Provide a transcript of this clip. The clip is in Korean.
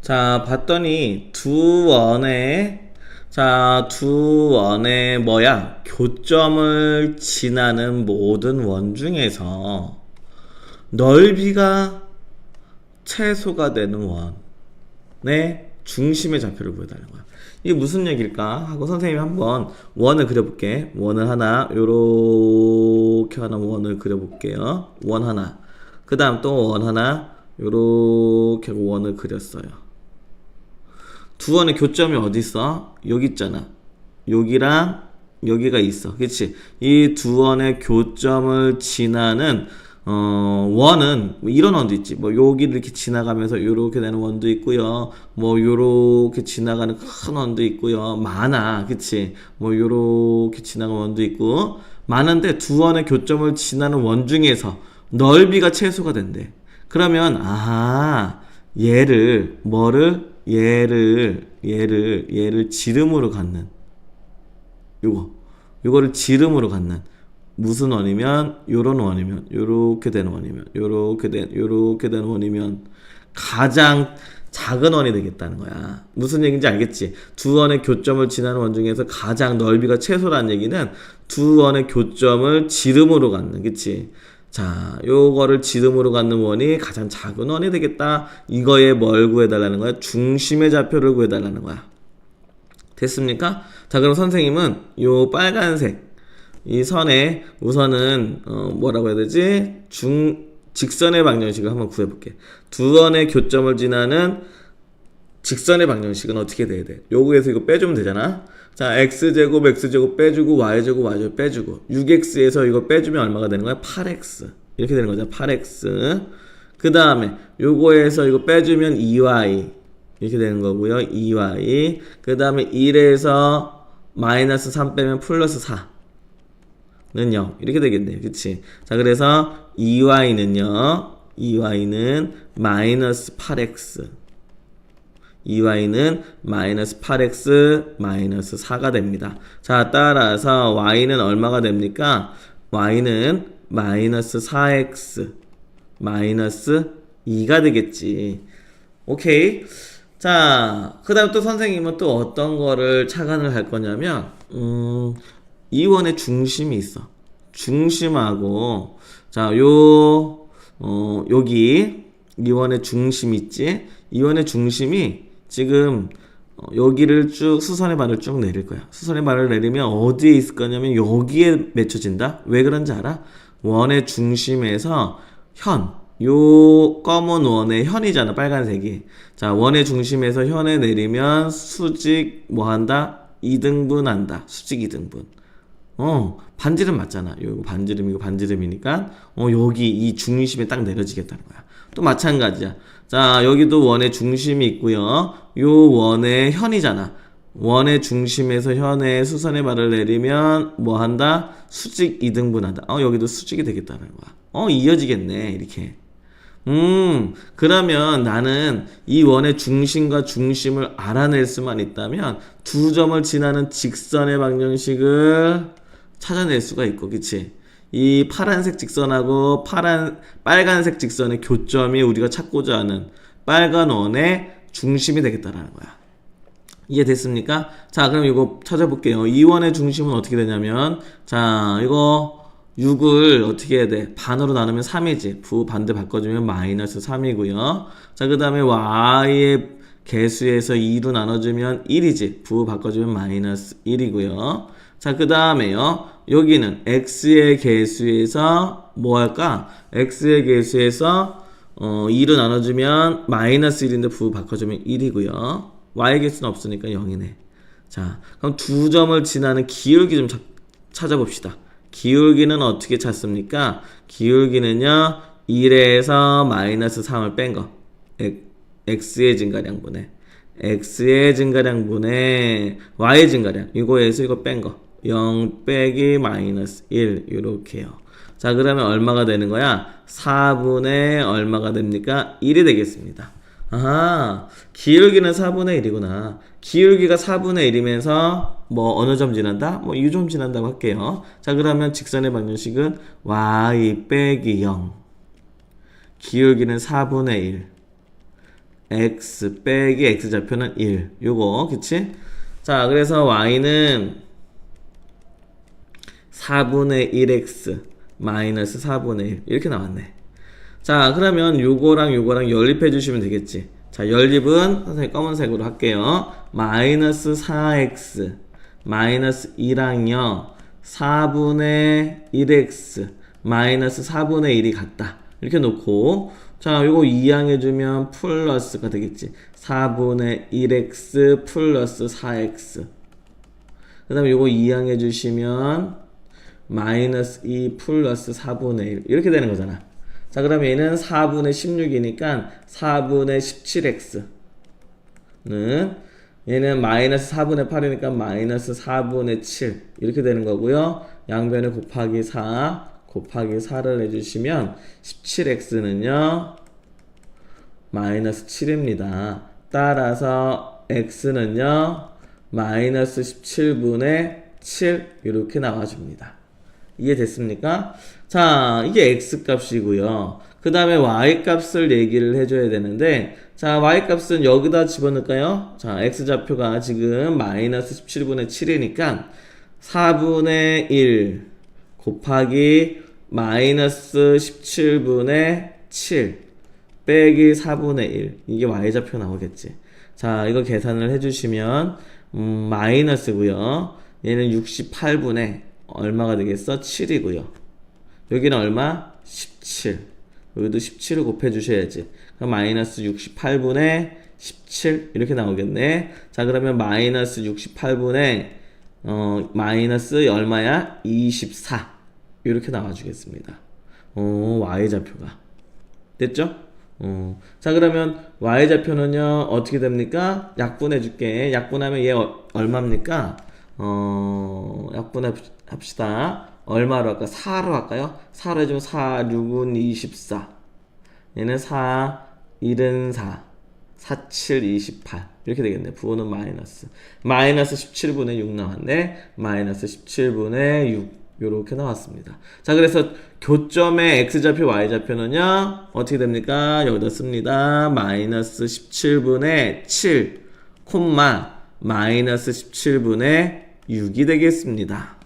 자, 봤더니 두 원의 자, 두 원의 뭐야? 교점을 지나는 모든 원 중에서 넓이가 최소가 되는 원의 중심의 좌표를 보여달라는 거야. 이게 무슨 얘기일까? 하고 선생님이 한번 원을 그려볼게. 원을 하나, 요렇게 하나 원을 그려볼게요. 원 하나. 그 다음 또 원 하나, 요렇게 원을 그렸어요. 두 원의 교점이 어디 있어? 여기 있잖아. 여기랑 여기가 있어. 그치? 이 두 원의 교점을 지나는 어, 원은 뭐 이런 원도 있지. 뭐 여기를 이렇게 지나가면서 요렇게 되는 원도 있고요. 뭐 요렇게 지나가는 큰 원도 있고요. 많아. 그치? 뭐 요렇게 지나가는 원도 있고 많은데 두 원의 교점을 지나는 원 중에서 넓이가 최소가 된대. 그러면 아, 얘를 뭐를 얘를 얘를 얘를 지름으로 갖는 요거 요거를 지름으로 갖는 무슨 원이면 요런 원이면 요렇게 되는 원이면 요렇게 된 요렇게 되는 원이면 가장 작은 원이 되겠다는 거야. 무슨 얘기인지 알겠지? 두 원의 교점을 지나는 원 중에서 가장 넓이가 최소라는 얘기는 두 원의 교점을 지름으로 갖는, 그치? 자, 요거를 지름으로 갖는 원이 가장 작은 원이 되겠다. 이거에 뭘 구해달라는 거야? 중심의 좌표를 구해달라는 거야. 됐습니까? 자, 그럼 선생님은 요 빨간색 이 선에 우선은 어 뭐라고 해야 되지? 중 직선의 방정식을 한번 구해볼게. 두 원의 교점을 지나는 직선의 방정식은 어떻게 돼야 돼? 요거에서 이거 빼주면 되잖아. 자, x제곱 x제곱 빼주고 y제곱 y제곱 빼주고 6x에서 이거 빼주면 얼마가 되는 거야? 8x 이렇게 되는 거죠. 8x 그 다음에 요거에서 이거 빼주면 2y 이렇게 되는 거고요. 2y 그 다음에 1에서 마이너스 3 빼면 플러스 4는 0. 이렇게 되겠네요. 그치? 자, 그래서 2y는요, 2y는 마이너스 8x. 2y는 마이너스 8x 마이너스 4가 됩니다. 자, 따라서 y는 얼마가 됩니까? y는 마이너스 4x 마이너스 2가 되겠지. 오케이. 자, 그 다음 또 선생님은 또 어떤 거를 착안을 할 거냐면, 음, 이원의 중심이 있어. 중심하고 자, 요 어, 여기 이원의 중심 있지? 이원의 중심이 지금 어, 여기를 쭉 수선의 발을 쭉 내릴 거야. 수선의 발을 내리면 어디에 있을 거냐면 여기에 맺혀진다. 왜 그런지 알아? 원의 중심에서 현, 요 검은 원의 현이잖아. 빨간색이. 자, 원의 중심에서 현에 내리면 수직 뭐 한다? 2등분 한다. 수직 2등분. 어, 반지름 맞잖아. 이거 반지름, 이거 반지름이니까, 어, 여기 이 중심에 딱 내려지겠다는 거야. 또 마찬가지야. 자, 여기도 원의 중심이 있고요. 요 원의 현이잖아. 원의 중심에서 현의 수선의 발을 내리면 뭐 한다? 수직 이등분 한다. 어, 여기도 수직이 되겠다는 거야. 어, 이어지겠네. 이렇게. 음, 그러면 나는 이 원의 중심과 중심을 알아낼 수만 있다면 두 점을 지나는 직선의 방정식을 찾아낼 수가 있고, 그치? 이 파란색 직선하고 파란, 빨간색 직선의 교점이 우리가 찾고자 하는 빨간 원의 중심이 되겠다라는 거야. 이해됐습니까? 자, 그럼 이거 찾아볼게요. 이 원의 중심은 어떻게 되냐면, 자, 이거 6을 어떻게 해야 돼? 반으로 나누면 3이지. 부 반대 바꿔주면 마이너스 3이고요. 자, 그 다음에 y의 개수에서 2로 나눠주면 1이지. 부 바꿔주면 마이너스 1이고요. 자, 그 다음에요. 여기는 x의 개수에서 뭐 할까? x의 개수에서 어, 2로 나눠주면 마이너스 1인데 부 바꿔주면 1이고요. y의 개수는 없으니까 0이네. 자, 그럼 두 점을 지나는 기울기 좀 찾, 찾아봅시다. 기울기는 어떻게 찾습니까? 기울기는요, 1에서 마이너스 3을 뺀 거. X의 증가량분에. x의 증가량분에 y의 증가량. 이거에서 이거 뺀 거. 0 빼기 마이너스 1. 이렇게요. 자, 그러면 얼마가 되는 거야? 4분의 얼마가 됩니까? 1이 되겠습니다. 아하, 기울기는 4분의 1이구나. 기울기가 4분의 1이면서 뭐 어느 점 지난다? 뭐 이 점 지난다고 할게요. 자, 그러면 직선의 방정식은 y 빼기 0. 기울기는 4분의 1. X 빼기 x 좌표는 1 요거 그치? 자 그래서 y는 4분의 1x 마이너스 4분의 1 이렇게 나왔네. 자 그러면 요거랑 요거랑 연립해 주시면 되겠지. 자 연립은 선생님 검은색으로 할게요. 마이너스 4x 마이너스 2랑요. 4분의 1x 마이너스 4분의 1이 같다. 이렇게 놓고 자 요거 2항 해주면 플러스가 되겠지. 4분의 1x 플러스 4x 그 다음에 요거 2항 해주시면 마이너스 2 플러스 4분의 1 이렇게 되는 거잖아. 자 그럼 얘는 4분의 16이니까 4분의 17x는 얘는 마이너스 4분의 8이니까 마이너스 4분의 7 이렇게 되는 거고요. 양변에 곱하기 4 곱하기 4를 해주시면 17x는요 마이너스 7입니다 따라서 x는요 마이너스 17분의 7 이렇게 나와줍니다 이해됐습니까? 자, 이게 x 값이고요. 그 다음에 y 값을 얘기를 해줘야 되는데, 자, y 값은 여기다 집어넣을까요? 자, x 좌표가 지금 마이너스 17분의 7이니까 4분의 1 곱하기 마이너스 17분의 7 빼기 4분의 1 이게 y 좌표 나오겠지. 자, 이거 계산을 해주시면 음, 마이너스고요. 얘는 68분의 얼마가 되겠어? 7이고요. 여기는 얼마? 17. 여기도 17을 곱해 주셔야지. 그럼 마이너스 68분의 17 이렇게 나오겠네. 자 그러면 마이너스 68분의 어 마이너스 얼마야? 24 이렇게 나와주겠습니다. 어 y 좌표가 됐죠? 어, 자 그러면 y 좌표는요 어떻게 됩니까? 약분해 줄게. 약분하면 얘 어, 얼마입니까? 어 약분해 합시다. 얼마로 할까? 4로 할까요? 4로 해주면 4, 6은 24. 얘는 4, 1은 4. 4, 7, 28. 이렇게 되겠네. 부호는 마이너스. 마이너스 17분의 6 나왔네. 마이너스 17분의 6. 요렇게 나왔습니다. 자, 그래서 교점의 x좌표, y좌표는요, 어떻게 됩니까? 여기다 씁니다. 마이너스 17분의 7, 콤마, 마이너스 17분의 6이 되겠습니다.